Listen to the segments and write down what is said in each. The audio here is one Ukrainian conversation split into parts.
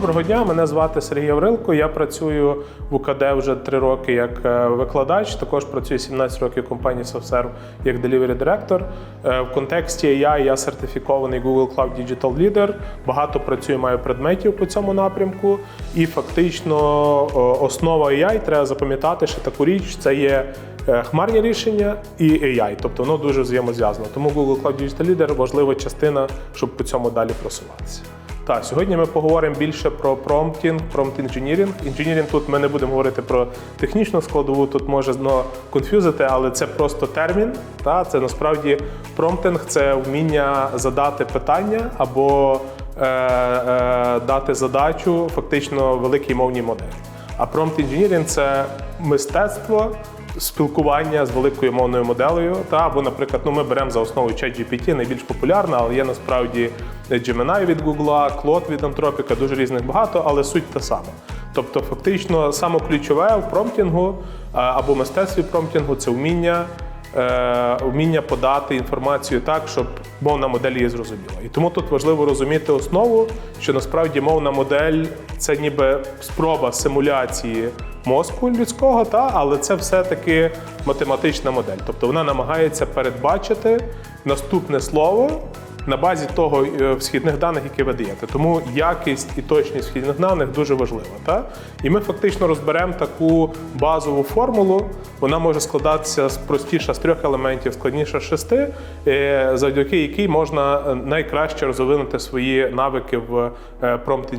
Доброго дня, мене звати Сергій Яврилко. Я працюю в УКД вже три роки як е, викладач. Також працюю 17 років в компанії SoftServe як Delivery Director. Е, В контексті AI я сертифікований Google Cloud Digital Leader. Багато працюю, маю предметів по цьому напрямку. І фактично основа AI треба запам'ятати, що таку річ це є е, хмарні рішення і AI, тобто воно дуже взаємозв'язано. Тому Google Cloud Digital Leader важлива частина, щоб по цьому далі просуватися. Так, сьогодні ми поговоримо більше про промптінг, промпт інженірінг. Тут ми не будемо говорити про технічну складову, тут може ну, конфюзити, але це просто термін. Та? Це насправді промптинг це вміння задати питання або е, е, дати задачу фактично великій мовній моделі. А промпт інженірінг це мистецтво спілкування з великою мовною моделею. Та або, наприклад, ну ми беремо за основу ChatGPT, найбільш популярна, але є насправді Gemini від Google, Claude від Anthropic, дуже різних багато, але суть та сама. Тобто, фактично, саме ключове в промптінгу або мистецтві промптінгу це вміння. Е, Вміння подати інформацію так, щоб мовна модель її зрозуміла. І тому тут важливо розуміти основу, що насправді мовна модель це ніби спроба симуляції мозку людського, та, але це все-таки математична модель. Тобто вона намагається передбачити наступне слово на базі того е, східних даних, які ви даєте. Тому якість і точність східних даних дуже важлива. Та? І ми фактично розберемо таку базову формулу. Вона може складатися з простіша з трьох елементів, складніша з шести, е, завдяки якій можна е, найкраще розвинути свої навики в промпт?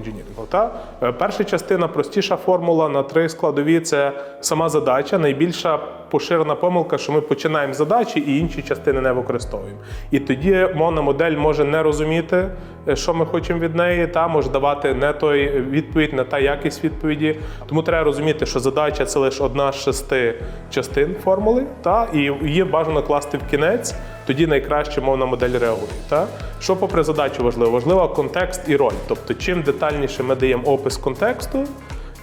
Е, Перша частина простіша формула на три складові це сама задача. Найбільша поширена помилка, що ми починаємо задачі і інші частини не використовуємо. І тоді мовна модель може не розуміти, е, що ми хочемо від неї, та може давати не той відповідь, не та якість відповіді. Тому треба розуміти, що задача це лише одна з шести частин формули, та і її бажано класти в кінець. Тоді найкраще мовна модель реагує. Та? Що попри задачу важливо? Важливо контекст і роль. Тобто, чим детальніше ми даємо опис контексту,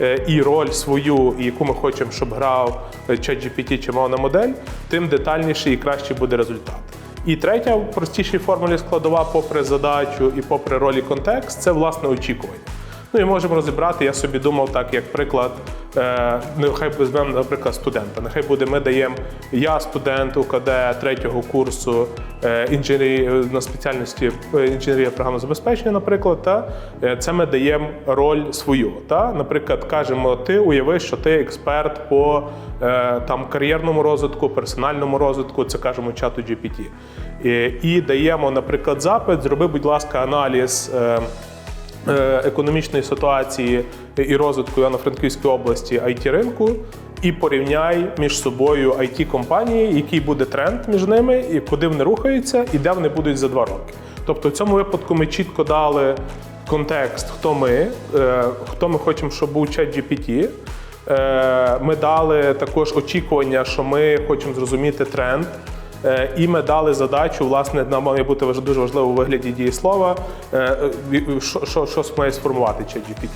е, і роль свою, яку ми хочемо, щоб грав е, ChatGPT чи мовна модель, тим детальніше і краще буде результат. І третя в простішій формулі складова, попри задачу і попри ролі контекст, це власне очікування. Ну і можемо розібрати. Я собі думав так, як приклад, е, нехай візьмемо, наприклад, студента. Нехай буде, ми даємо я студент УКД третього курсу е, інженерії на спеціальності е, інженерія програмного забезпечення, наприклад, та е, це ми даємо роль свою. Та, наприклад, кажемо, ти уяви, що ти експерт по е, там кар'єрному розвитку, персональному розвитку, це кажемо чату GPT. І, і даємо, наприклад, запит, зроби, будь ласка, аналіз. Е, е, економічної ситуації і розвитку Івано-Франківської області it ринку і порівняй між собою it компанії, який буде тренд між ними, і куди вони рухаються, і де вони будуть за два роки. Тобто, в цьому випадку ми чітко дали контекст, хто ми, е, хто ми хочемо, щоб був чат GPT. Е, Ми дали також очікування, що ми хочемо зрозуміти тренд. Е, І ми дали задачу, власне, нам має бути дуже важливо у вигляді дієслова, е, що, що, що має сформувати ChatGPT.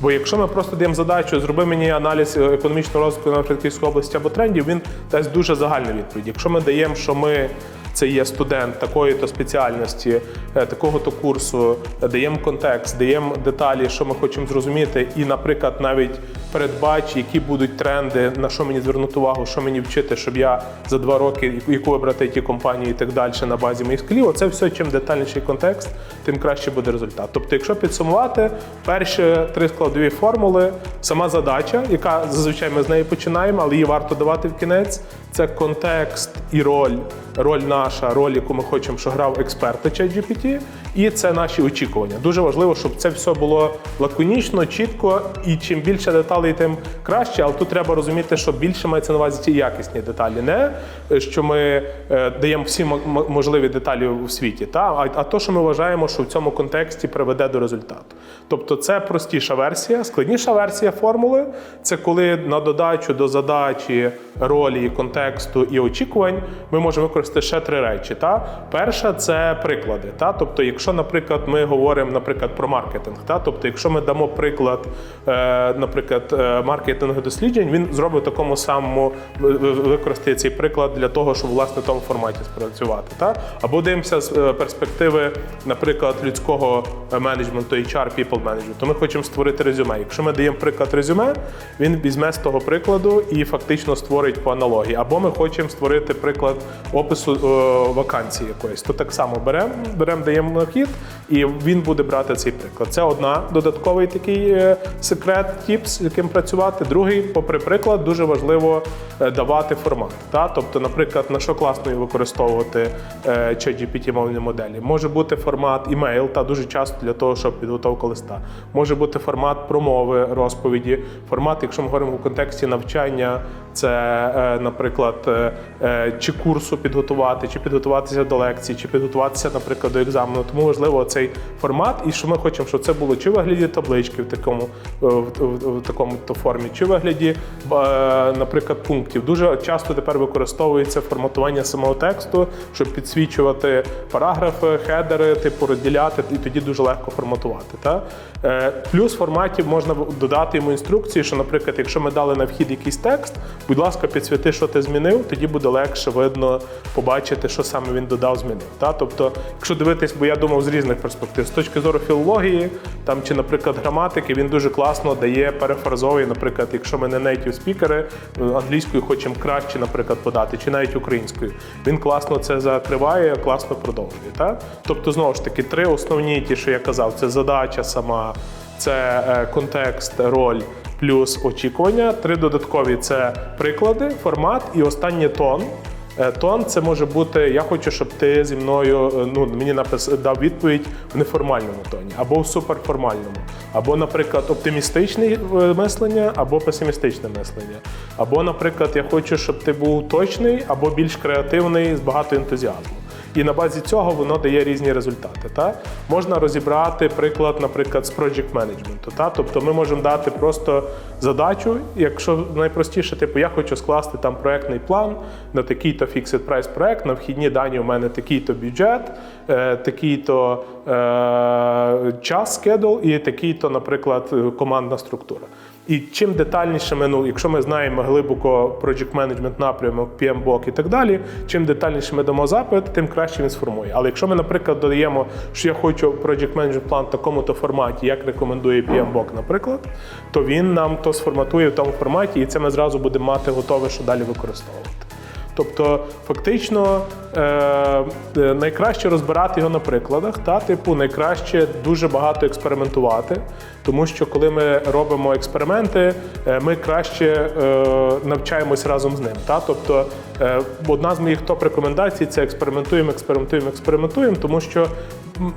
Бо якщо ми просто даємо задачу, зроби мені аналіз е, економічного розвитку на Франківській області або трендів, він дасть дуже загальну відповідь. Якщо ми даємо, що ми це є студент такої-то спеціальності, е, такого-то курсу, даємо контекст, даємо деталі, що ми хочемо зрозуміти, і, наприклад, навіть передбач, які будуть тренди, на що мені звернути увагу, що мені вчити, щоб я за два роки яку- вибрати ті компанії і так далі на базі моїх скілів. Оце все, чим детальніший контекст, тим краще буде результат. Тобто, якщо підсумувати, перші три складові формули, сама задача, яка зазвичай ми з неї починаємо, але її варто давати в кінець. Це контекст і роль, роль наша, роль, яку ми хочемо, що грав експерт ChatGPT, і це наші очікування. Дуже важливо, щоб це все було лаконічно, чітко, і чим більше деталей, тим краще. Але тут треба розуміти, що більше мається на увазі ті якісні деталі, не е, що ми е, даємо всі можливі деталі у світі, та а то, що ми вважаємо, що в цьому контексті приведе до результату. Тобто, це простіша версія, складніша версія формули це коли на додачу до задачі ролі, контексту і очікувань ми можемо використати ще три речі. Та? Перша це приклади. Та? Тобто, якщо якщо, наприклад, ми говоримо, наприклад, про маркетинг, та тобто, якщо ми дамо приклад, е, наприклад, е, маркетингу досліджень, він зробить такому самому ви- ви- використає цей приклад для того, щоб власне в тому форматі спрацювати. Та або дивимося з е, перспективи, наприклад, людського менеджменту, HR, people management, Ми хочемо створити резюме. Якщо ми даємо приклад резюме, він візьме з того прикладу і фактично створить по аналогії. Або ми хочемо створити приклад опису вакансії якоїсь, то так само беремо, беремо, даємо вхід, і він буде брати цей приклад. Це одна додатковий такий е, секрет, тіп, з яким працювати. Другий, попри приклад, дуже важливо е, давати формат. Та? Тобто, наприклад, на що класно використовувати е, ChatGPT мовні моделі. Може бути формат імейл, та дуже часто для того, щоб підготовка листа. Може бути формат промови, розповіді, формат, якщо ми говоримо в контексті навчання, це, наприклад, чи курсу підготувати, чи підготуватися до лекції, чи підготуватися, наприклад, до екзамену. Тому важливо цей формат, і що ми хочемо, щоб це було чи вигляді таблички в такому, е, в, такому то формі, чи вигляді, е, наприклад, пунктів. Дуже часто тепер використовується форматування самого тексту, щоб підсвічувати параграфи, хедери, типу розділяти, і тоді дуже легко форматувати. Та? Е, Плюс в форматі можна додати йому інструкції, що, наприклад, якщо ми дали на вхід якийсь текст, будь ласка, підсвіти, що ти змінив, тоді буде легше видно побачити, що саме він додав, змінив. Та? Тобто, якщо дивитись, бо я думав з різних перспектив, з точки зору філології там, чи, наприклад, граматики, він дуже класно дає перефразовує, наприклад, якщо ми не native спікери, е, англійською хочемо краще, наприклад, подати, чи навіть українською. Він класно це закриває, класно продовжує. Та? Тобто, знову ж таки, три основні, ті, що я казав, це задача сама, це е, контекст, роль. Плюс очікування, три додаткові це приклади, формат і останнє тон. Е, Тон це може бути я хочу, щоб ти зі мною е, ну мені напис дав відповідь в неформальному тоні, або в суперформальному, або, наприклад, оптимістичне мислення, або песимістичне мислення. Або, наприклад, я хочу, щоб ти був точний, або більш креативний з багато ентузіазму. І на базі цього воно дає різні результати. Та? Можна розібрати приклад, наприклад, з project менеджменту. Та? Тобто ми можемо дати просто задачу, якщо найпростіше, типу, я хочу скласти там проектний план на такий-то fixed price проект, на вхідні дані у мене такий-то бюджет, е, такий-то е, час schedule і такий-то, наприклад, командна структура. І чим детальніше ми, ну, якщо ми знаємо глибоко project management напрямок, PMBOK і так далі, чим детальніше ми дамо запит, тим краще він сформує. Але якщо ми, наприклад, додаємо, що я хочу project management план в такому-то форматі, як рекомендує PMBOK, наприклад, то він нам то сформатує в тому форматі, і це ми зразу будемо мати готове, що далі використовувати. Тобто, фактично, е, е, найкраще розбирати його на прикладах, та типу, найкраще дуже багато експериментувати, тому що коли ми робимо експерименти, е, ми краще е, навчаємось разом з ним. Та? Тобто, е, одна з моїх топ-рекомендацій це експериментуємо, експериментуємо, експериментуємо, тому що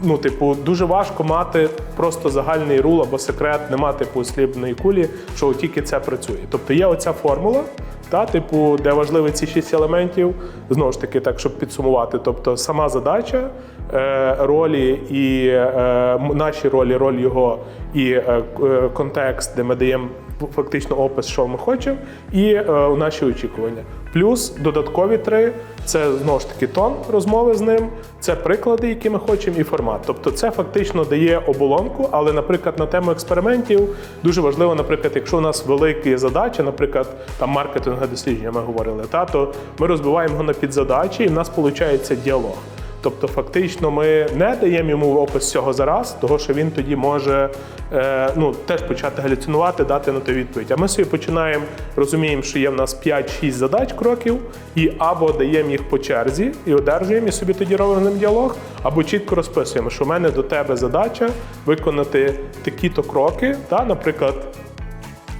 ну, типу, дуже важко мати просто загальний рул або секрет, нема типу слібної кулі, що тільки це працює. Тобто є оця формула. Та, типу, де важливі ці шість елементів, знову ж таки, так, щоб підсумувати. Тобто сама задача, е, ролі і е, наші ролі, роль його і е, е, контекст, де ми даємо фактично опис, що ми хочемо, і е, наші очікування. Плюс додаткові три це знову ж таки тон розмови з ним, це приклади, які ми хочемо, і формат. Тобто це фактично дає оболонку, але, наприклад, на тему експериментів дуже важливо, наприклад, якщо у нас великі задачі, наприклад, там маркетингове дослідження, ми говорили, та то ми розбиваємо його на підзадачі, і в нас виходить діалог. Тобто, фактично, ми не даємо йому опис всього зараз, того що він тоді може е, ну, теж почати галюцинувати, дати на те відповідь. А ми собі починаємо, розуміємо, що є в нас 5-6 задач кроків, і або даємо їх по черзі і одержуємо, і собі тоді робимо ним діалог, або чітко розписуємо, що в мене до тебе задача виконати такі-то кроки, та, наприклад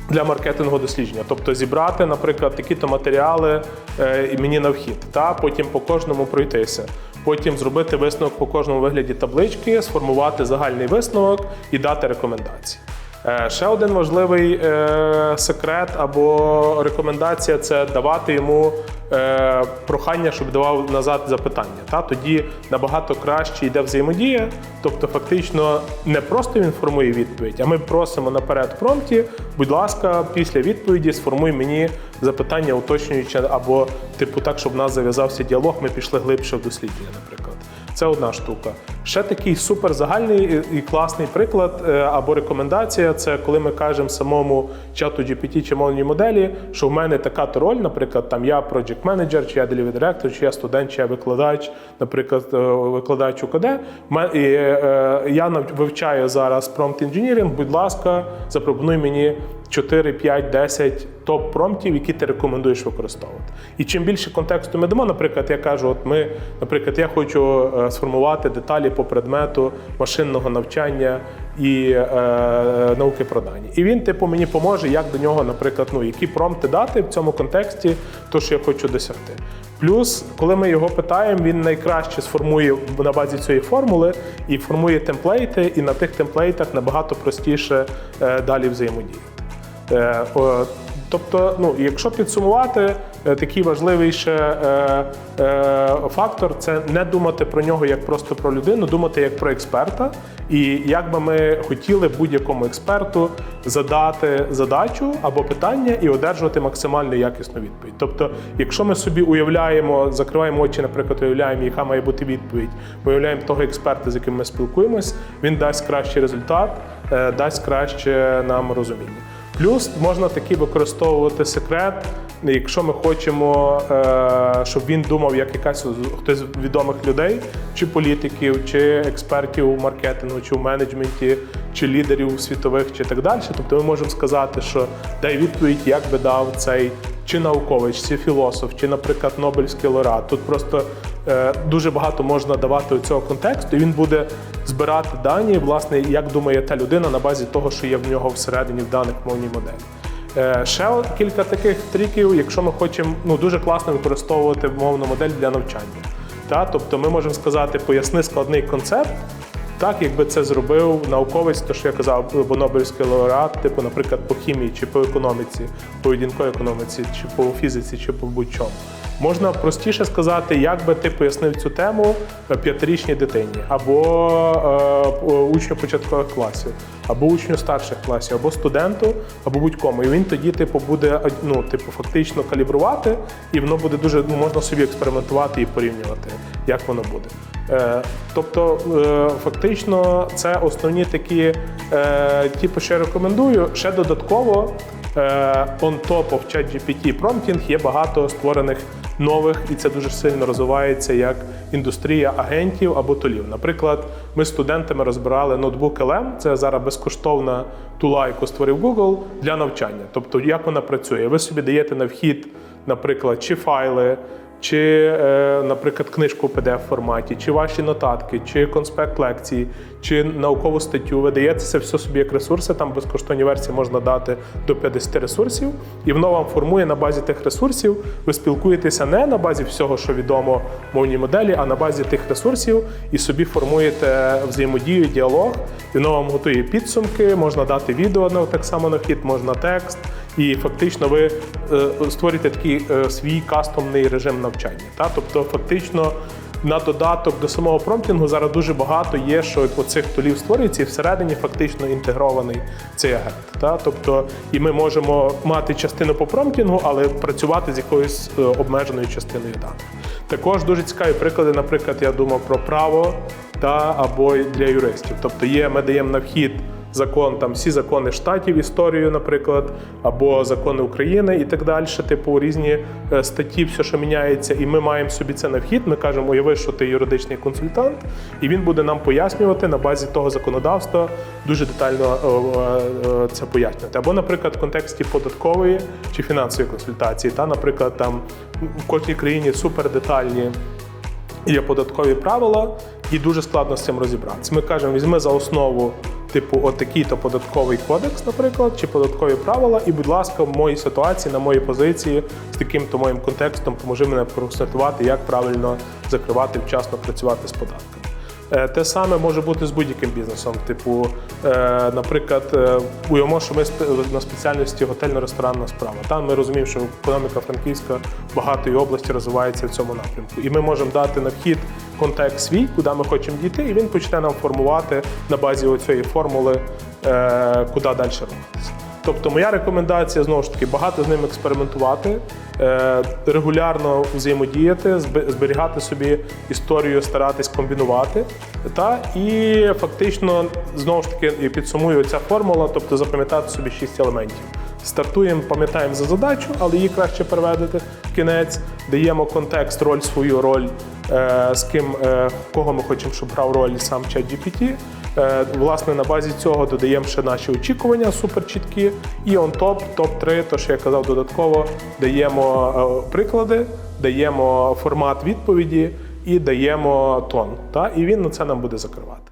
для маркетингового дослідження, тобто зібрати, наприклад, такі-то матеріали е, і мені на вхід, та потім по кожному пройтися. Потім зробити висновок по кожному вигляді таблички, сформувати загальний висновок і дати рекомендації. Е, Ще один важливий е, секрет або рекомендація це давати йому е, прохання, щоб давав назад запитання. Та тоді набагато краще йде взаємодія. Тобто, фактично, не просто він формує відповідь, а ми просимо наперед в будь ласка, після відповіді сформуй мені запитання, уточнюючи, або типу так, щоб в нас зав'язався діалог, ми пішли глибше в дослідження, наприклад. Це одна штука. Ще такий супер загальний і- класний приклад е, або рекомендація це коли ми кажемо самому чату GPT чи мовній моделі, що в мене така то роль, наприклад, там я project manager, чи я delivery director, чи я студент, чи я викладач, наприклад, е, викладач УКД. Е, я вивчаю зараз prompt engineering, Будь ласка, запропонуй мені 4, 5, 10 топ-промптів, які ти рекомендуєш використовувати. І чим більше контексту ми дамо, наприклад, я кажу, от ми, наприклад, я хочу сформувати деталі по предмету машинного навчання і е, науки про дані. І він, типу, мені поможе, як до нього, наприклад, ну, які промпти дати в цьому контексті, то, що я хочу досягти. Плюс, коли ми його питаємо, він найкраще сформує на базі цієї формули і формує темплейти, і на тих темплейтах набагато простіше е, далі взаємодіяти. Тобто, ну, якщо підсумувати, е, такий важливий ще е, е, фактор це не думати про нього як просто про людину, думати як про експерта. І як би ми хотіли будь-якому експерту задати задачу або питання і одержувати максимально якісну відповідь. Тобто, якщо ми собі уявляємо, закриваємо очі, наприклад, уявляємо, яка має бути відповідь, уявляємо того експерта, з яким ми спілкуємось, він дасть кращий результат, е, дасть краще нам розуміння. Плюс можна таки використовувати секрет, якщо ми хочемо, е, щоб він думав як якась хтось з відомих людей, чи політиків, чи експертів у маркетингу, чи в менеджменті, чи лідерів світових, чи так далі. Тобто ми можемо сказати, що дай відповідь, як би дав цей чи науковець, чи філософ, чи, наприклад, Нобелівський лауреат. Тут просто е, дуже багато можна давати у цього контексту, і він буде збирати дані, власне, як думає та людина на базі того, що є в нього всередині в даних мовній моделі. Е, Ще кілька таких триків, якщо ми хочемо ну, дуже класно використовувати мовну модель для навчання. Та? Тобто ми можемо сказати, поясни складний концепт, так, якби це зробив науковець, то що я казав, або Нобелівський лауреат, типу, наприклад, по хімії, чи по економіці, поведінковій економіці, чи по фізиці, чи по будь-чому. Можна простіше сказати, як би ти пояснив цю тему е, п'ятирічній дитині, або е, учню початкових класів, або учню старших класів, або студенту, або будь-кому. І він тоді, типу, буде е, ну, типу, фактично калібрувати, і воно буде дуже ну, можна собі експериментувати і порівнювати, як воно буде. Е, Тобто, е, фактично, це основні такі, е, ті, що я рекомендую. Ще додатково е, on top of ChatGPT Prompting є багато створених нових, і це дуже сильно розвивається як індустрія агентів або тулів. Наприклад, ми з студентами розбирали ноутбук LM, це зараз безкоштовна тула, яку створив Google для навчання. Тобто, як вона працює? Ви собі даєте на вхід, наприклад, чи файли чи, е, наприклад, книжку в pdf форматі, чи ваші нотатки, чи конспект лекції, чи наукову статтю. Ви даєте це все собі як ресурси. Там безкоштовні версії можна дати до 50 ресурсів, і воно вам формує на базі тих ресурсів. Ви спілкуєтеся не на базі всього, що відомо мовній моделі, а на базі тих ресурсів і собі формуєте взаємодію, діалог. Воно вам готує підсумки, можна дати відео так само на вхід, можна текст. І фактично ви е, створюєте такий е, свій кастомний режим навчання. Та? Тобто, фактично, на додаток до самого промптингу зараз дуже багато є, що оцих тулів створюється, і всередині фактично інтегрований цей агент. Та? Тобто, і ми можемо мати частину по промптингу, але працювати з якоюсь е, обмеженою частиною даних. Також дуже цікаві приклади, наприклад, я думав про право та або для юристів. Тобто є, ми даємо на вхід закон, там всі закони штатів, історію, наприклад, або закони України і так далі, типу різні е, статті, все, що міняється, і ми маємо собі це на вхід. Ми кажемо, уяви, що ти юридичний консультант, і він буде нам пояснювати на базі того законодавства дуже детально е, е, це пояснювати. Або, наприклад, в контексті податкової чи фінансової консультації, та, наприклад, там в кожній країні супер детальні є податкові правила, і дуже складно з цим розібратися. Ми кажемо, візьми за основу. Типу, отакий-то податковий кодекс, наприклад, чи податкові правила, і, будь ласка, в моїй ситуації, на моїй позиції, з таким-то моїм контекстом, поможи мене проконсультувати, як правильно закривати, вчасно працювати з податками. Е, Те саме може бути з будь-яким бізнесом. Типу, е, наприклад, е, уявимо, що ми на спеціальності готельно-ресторанна справа. Там ми розуміємо, що економіка Франківська багатої області розвивається в цьому напрямку. І ми можемо дати на вхід контекст свій, куди ми хочемо дійти, і він почне нам формувати на базі цієї формули, куди далі рухатися. Тобто, моя рекомендація знову ж таки багато з ним експериментувати, е, регулярно взаємодіяти, зберігати собі історію, старатись комбінувати. Та і фактично знову ж таки підсумую ця формула, тобто запам'ятати собі шість елементів. Стартуємо, пам'ятаємо за задачу, але її краще переведете в кінець, даємо контекст, роль свою роль, е, з ким е, кого ми хочемо, щоб грав роль сам чат GPT. Е, Власне, на базі цього додаємо ще наші очікування супер чіткі. І on top, топ-3, то що я казав додатково, даємо е, приклади, даємо формат відповіді і даємо тон. Та? І він на це нам буде закривати.